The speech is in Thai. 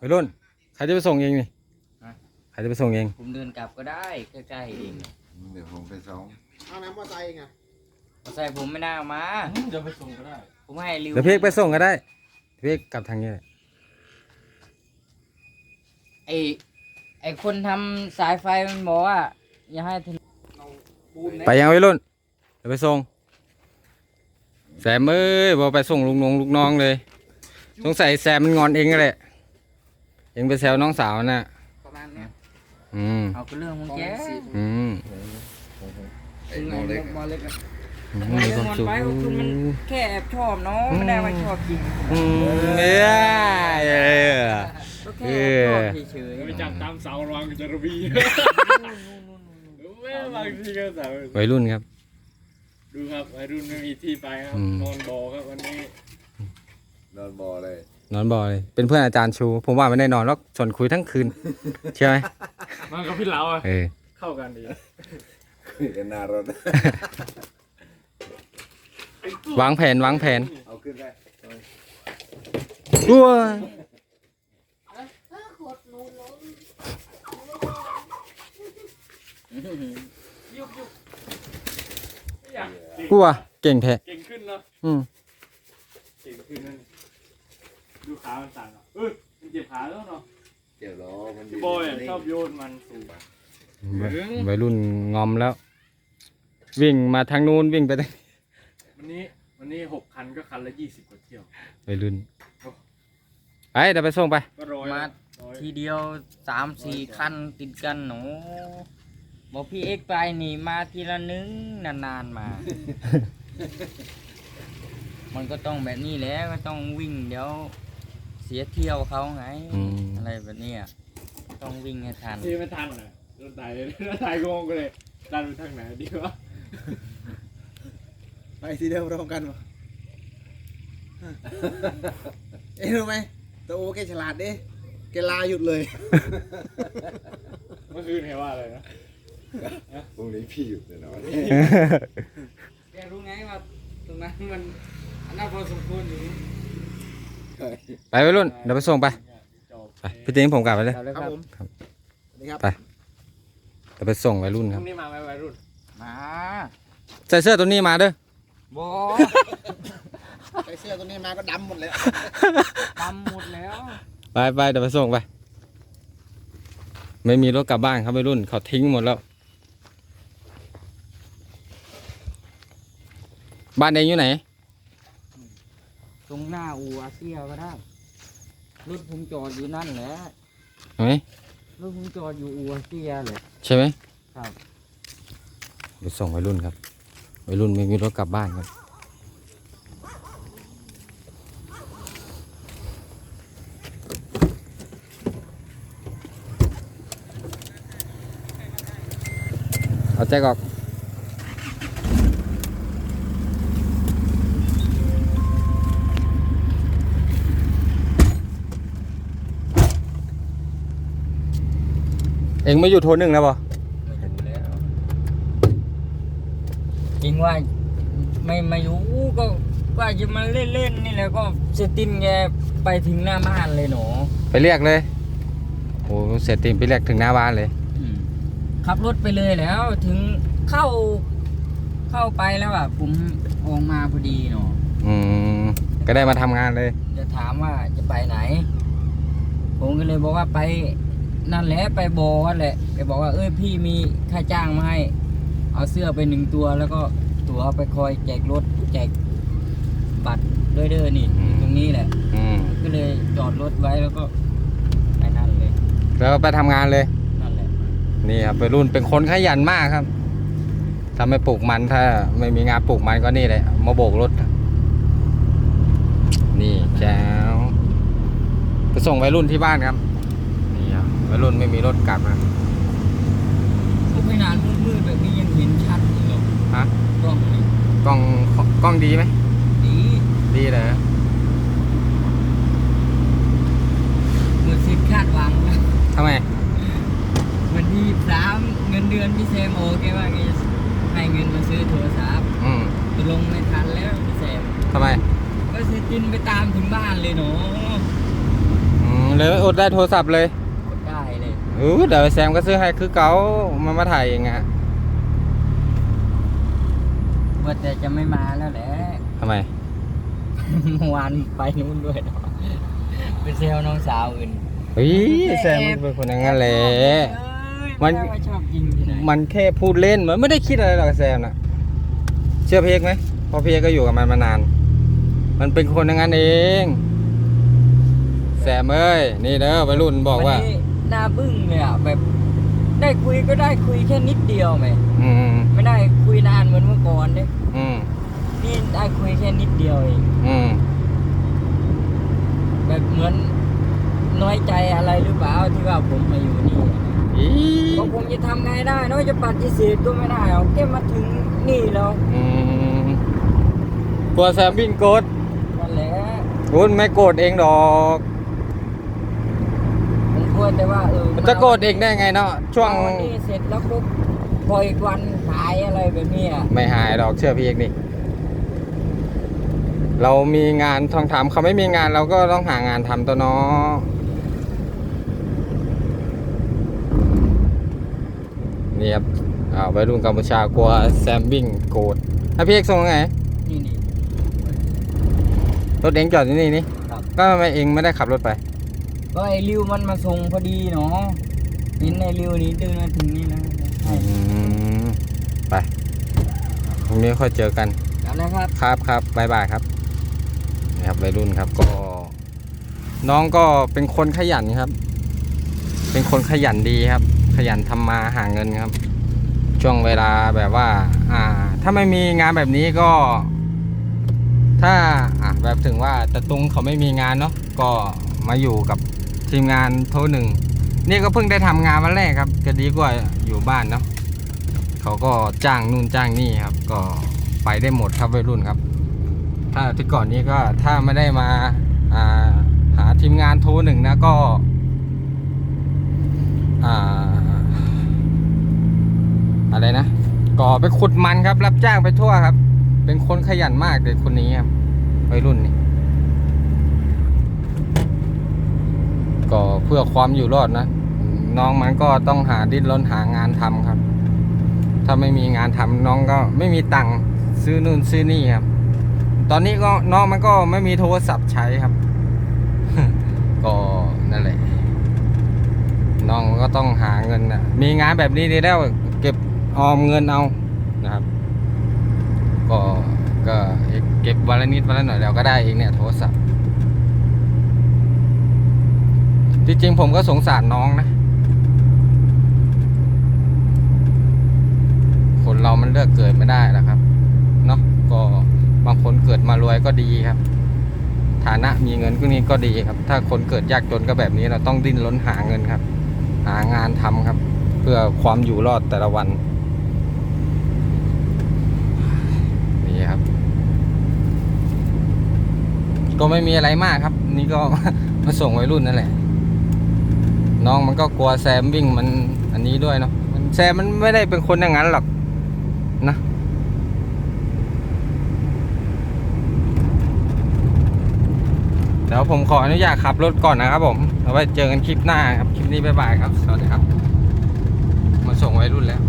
วัยรุ่นใครจะไปส่งเองนี่ฮะใครจะไปส่งเอง ผมเดินกลับก็ได้ใกล้ๆเองเดี๋ยวผมไปส่งเอาน้ำมอไซค์ไงมอใส่ผมไม่ได้เอามาเดี๋ยวไปส่งก็ได้ ผมให้ริวเดี๋ยวพี่เอกไปส่งก็ได้พี่เอกกลับทางนี้แหละไอไอคนทำสายไฟมันบอกว่าอย่าให้ทะลุปูนไปยังวัยรุ่นเดี๋ยวไปส่งแซมเอ้ยบอกไปส่งลุงนงลูกน้องเลย สงสัยแซมมันงอนเองนั่นแหละ เองไปแซวน้องสาวน่ะ ประมาณเนี้ยอืม เอาก็เรื่องของแกอืมไอ้โมเล็กมอเล็กอะอืมไม่มีได้ความงอนสุขไปก็คือมันแค่แอบชอบเนาะไม่ได้ว่าชอบจริงอืมเนี่ยเออก็แค่แอบชอบเฉยไปจับตามเสาระวังจะระบีแม่บางทีก็เสาวัยรุ่นครับ ดูครับวัยรุ่นไม่มีที่ไปครับอืมนอนบ่อครับวันนี้นอนบ่อเลย นอนบ่อเลยเป็นเพื่อนอาจารย์ชู ผมว่าไม่ได้นอนหรอกชวนคุยทั้งคืน ใช่ไหมมันกับพี่เหลาอะเออเข้ากันดีคุยกันหนารถวางแผนวางแผนเอาขึ้นได้ว้ยยุบยุบไม่อยากเก่งกลัวเก่งแท้เก่งขึ้นเนาะอืมเก่งขึ้นนั่น ดูขามันสั่นอะเออมันเจ็บขาแล้วเนาะเดี๋ยวรอมันพี่บอยอะชอบโยนมันสูงวัยรุ่นงอมแล้ว วิ่งมาทางนู้นวิ่งไปทางวันนี้วันนี้หกคันก็คันละยี่สิบกว่าเที่ยว วัยรุ่นไปเดี๋ยวไปส่งไป ก็ร้อยๆมาร้อยทีเดียวสามสี่คันติดกันหนูบอกพี่เอ็กซ์ไปนี่มาทีละนึงนานๆมา มันก็ต้องแบบนี้แหล้วก็ต้องวิ่งเดี๋ยว เสียเที่ยวเขาไง อืม อะไรแบบเนี้ยต้องวิ่งให้ทัน ที่ไม่ทันอะรถไถรถไถงงกันเลยดันไปทางไหนดีวะไปทีเดียวพร้อมกันวะเอ้ยรู้ไหมตัวโอแกฉลาดดิแกลาหยุดเลยเมื่อคืนเห็นว่าอะไรนะพรุ่งนี้พี่หยุดแน่นอน แกรู้ไงว่าตรงนั้นมันอันน่าพอสมควรอยู่ ไปวัยรุ่นเดี๋ยวไปส่งไปจบไปพี่ติ๋งผมกลับไปเลยเอาเลยคครัรับบผมครับสวัสดีครับไป เดี๋ยวไปส่งวัยรุ่นพครัรุ่บ งนี้มาไหมวัยรุ่น มาใส่เสื้อตัวนี้มาเด้อ บอใส่เสื้อตัวนี้มาก็ดำหมดเลยทำหมดแล้ว ไปไปเดี๋ยวไปส่งไป ไม่มีรถกลับบ้านครับวัยรุ่นเขาทิ้งหมดแล้ว บ้านเองอยู่ไหน ตรงหน้าอูอาเซียก็ได้รถผมจอดอยู่นั่นแหละเห็นไหมรถผมจอดอยู่อูอาเซียเลยใช่ไหมครับไปส่งวัยรุ่นครับวัยรุ่นไม่มีรถกลับบ้านครับเอาแจ็คออก เอ็งไม่อยู่โทนหนึ่งแล้วปะไม่อยู่แล้วจริงว่าไม่มาอยู่ก็ว่าจะมาเล่นๆนี่แหละก็เซตินแกไปถึงหน้าบ้านเลยหนูไปเรียกเลยโอ้เสร็จตีมไปเรียกถึงหน้าบ้านเลยขับรถไปเลยแล้วถึงเข้าเข้าไปแล้วอะผมออกมาพอดีเนาะอืมก็ได้มาทำงานเลย จะถามว่าจะไปไหน ผมก็เลยบอกว่าไป นั่นแหละไปบอนั่นแหละ ไปบอกว่า เอ้ยพี่มีค่าจ้างมาให้ เอาเสื้อไปหนึ่งตัวแล้วก็ตั๋วไปคอยแจกรถแจกบัตรด้วยเด้อนี่อืมตรงนี้แหละ อืมก็เลยจอดรถไว้แล้วก็ไปนั่นเลย แล้วก็ไปทำงานเลย นั่นแหละ นี่ครับไปรุ่นเป็นคนขยันมากครับถ้าไม่ปลูกมันถ้าไม่มีงานปลูกมันก็นี่แหละมาโบกรถ นี่แจ้วไปส่งวัยรุ่นที่บ้านครับนี่ครับ วัยรุ่นไม่มีรถกลับนะก็ไม่นานมืดๆแบบนี้ยังเห็นชัดอยู่หรอกฮะกล้องนี่กล้องกล้องดีไหมดีดีเลยเหมือนสิทธิ์คาดหวังนะทำไมวันที่สามเงินเดือนพี่เซมโอเคว่าแกจะให้เงินมาซื้อโทรศัพท์อืมตกลงไม่ทันแล้วพี่เซมทำไมก็เซตินไปตามถึงบ้านเลยเนาะอืมเลยอดได้โทรศัพท์เลยกดได้ เลยเออเดี๋ยวแซมก็ซื้อให้คือเก่ามามาถ่ายเองอะว่าแต่จะไม่มาแล้วแหละ ทำไม เมื่อวานไปนู้นด้วยเนาะไปเซลน้องสาวอื่นเฮ้ยแซมมันเป็นคนอย่างนั้นแหละ มัมันนชอบจริงที่ไหนมันแค่พูดเล่นมันไม่ได้คิดอะไรหรอกแซมนะเชื่อเพกไหมเพราะเพกก็อยู่กับมันมานาน มันเป็นคนอย่างนั้นเอง แซมเอ้ยนี่เด้อวัยรุ่นบอกว่า นนี้ห น้าบึ้งเลยอะแบบได้คุยก็ได้คุยแค่นิดเดียวไหมอืมไม่ได้คุยนานเหมือนเมื่อก่อนเด้อืมนี่ได้คุยแค่นิดเดียวเองอืมแบบเหมือนน้อยใจอะไรหรือเปล่าที่ว่าผมมาอยู่นี่อีก็ผมจะทำไงได้เนอะจะปฏิเสธก็ไม่ได้เอาแค่มาถึงนี่แล้วอืมกลัวแซมวิ่งโกรธนั่นแหละ คุณไม่โกรธเองดอก ผมกลัวแต่ว่าเออมันจะโกรธเองได้ไงเนาะช่วงมาวันนี้เสร็จแล้วปุ๊บพออีกวันหายอะไรแบบเนี้ยไม่หายดอกเชื่อพี่เอกนี่เรามีงานทองทำเขาไม่มีงานเราก็ต้องหางานทำตัวเนาะนี่ครับอ่าวัยรุ่นกัมพูชากลัวแซมวิ่งโกรธถ้าพี่เอกส่งไงนี่นี่รถเองจอดที่นี่นี่ครับก็ทำไมเองไม่ได้ขับรถไป ก็ไอ้ริวมันมาส่งพอดีเนาะเห็นไอ้ริวนี้เดินมาถึงนี่นะให้อืมไปพรุ่งนี้ค่อยเจอกันเอาละครับครับครับบายบายครับนี่ครับวัยรุ่นครับก็ น้องก็เป็นคนขยันครับ เป็นคนขยันดีครับ ขยันทำมาหาเงินครับ ช่วงเวลาแบบว่า อ่า ถ้าไม่มีงานแบบนี้ก็ ถ้าอะแบบถึงว่าตะตุงเขาไม่มีงานเนาะก็มาอยู่กับ ทีมงานโทรหนึ่งนี่ก็เพิ่งได้ทำงานวันแรกครับ ก็ดีกว่าอยู่บ้านเนาะเขาก็จ้างนู่นจ้างนี่ครับ ก็ไปได้หมดครับวัยรุ่นครับ ถ้าที่ก่อนนี้ก็ถ้าไม่ได้มาาหาทีมงานโทรหนึ่งนะก็อะไรนะก็ไปขุดมันครับ รับจ้างไปทั่วครับ เป็นคนขยันมากเด็กคนนี้ครับวัยรุ่นนี่ ก็ เพื่อความอยู่รอดนะ น้องมันก็ต้องหาดิ้นรนหางานทำครับ ถ้าไม่มีงานทำน้องก็ไม่มีตังค์ซื้อนู่นซื้อนี่ครับ ตอนนี้ก็น้องมันก็ไม่มีโทรศัพท์ใช้ครับ ก็นั่นแหละ น้องก็ต้องหาเงินนะมีงานแบบนี้ดีแล้วเก็บออมเงินเอานะครับ ก็ก็เก็บวันละนิดวันละหน่อยแล้วก็ได้เองเนี่ยโทรศัพท์ที่ จริงๆผมก็สงสารน้องนะ คนเรามันเลือกเกิดไม่ได้แล้วครับ เนาะก็บางคนเกิดมารวยก็ดีครับ ฐานะมีเงินก็นี้ก็ดีครับ ถ้าคนเกิดยากจนก็แบบนี้เราต้องดิ้นรนหาเงินครับ หางานทำครับ เพื่อความอยู่รอดแต่ละวันนี่ครับ ก็ไม่มีอะไรมากครับ นี่ก็มาส่งวัยรุ่นนั่นแหละ น้องมันก็กลัวแซมวิ่งมันอันนี้ด้วยเนาะมันแซมมันไม่ได้เป็นคนอย่างนั้นหรอกนะเดี๋ยวผมขออนุญาตขับรถก่อนนะครับผมเอาไว้เจอกันคลิปหน้าครับ คลิปนี้บ๊ายบายครับ สวัสดีครับ มาส่งไว้รุ่นแล้ว